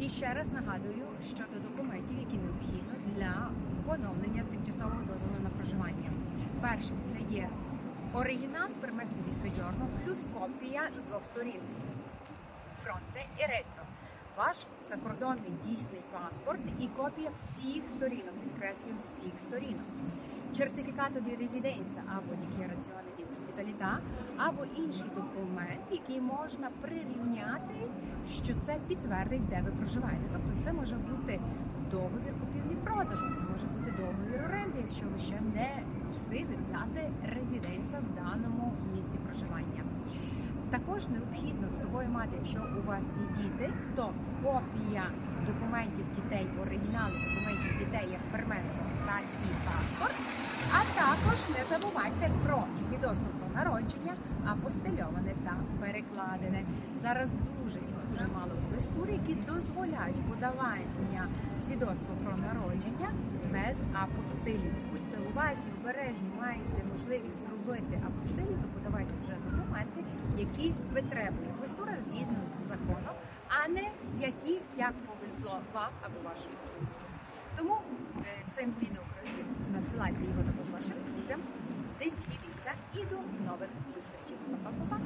І ще раз нагадую щодо документів, які необхідно для поновлення тимчасового дозволу на проживання. Перше це є оригінал пермесу ді соджорно плюс копія з двох сторін фронте і ретро. Ваш закордонний дійсний паспорт і копія всіх сторінок, підкреслюю всіх сторінок. Сертифікато di residenza або dichiarazione di ospitalità, або інший документ, який можна прирівняти, що це підтвердить, де ви проживаєте. Тобто, це може бути договір купівлі-продажу, це може бути договір оренди, якщо ви ще не встигли взяти резиденція в даному місці проживання. Також необхідно з собою мати, якщо у вас є діти, то копія документів дітей, оригінали документів дітей як пермесо, так і паспорт. Також не забувайте про свідоцтво про народження, апостильоване та перекладене. Зараз дуже і дуже мало квестур, які дозволяють подавання свідоцтва про народження без апостилів. Будьте уважні, обережні, маєте можливість зробити апостилі, то подавайте вже документи, які витребує квестура згідно закону, а не які як повезло вам або вашому другу. Тому е, цим відео надсилайте його також вашим друзям, діліться і до нових зустрічей. Па-па-па-па!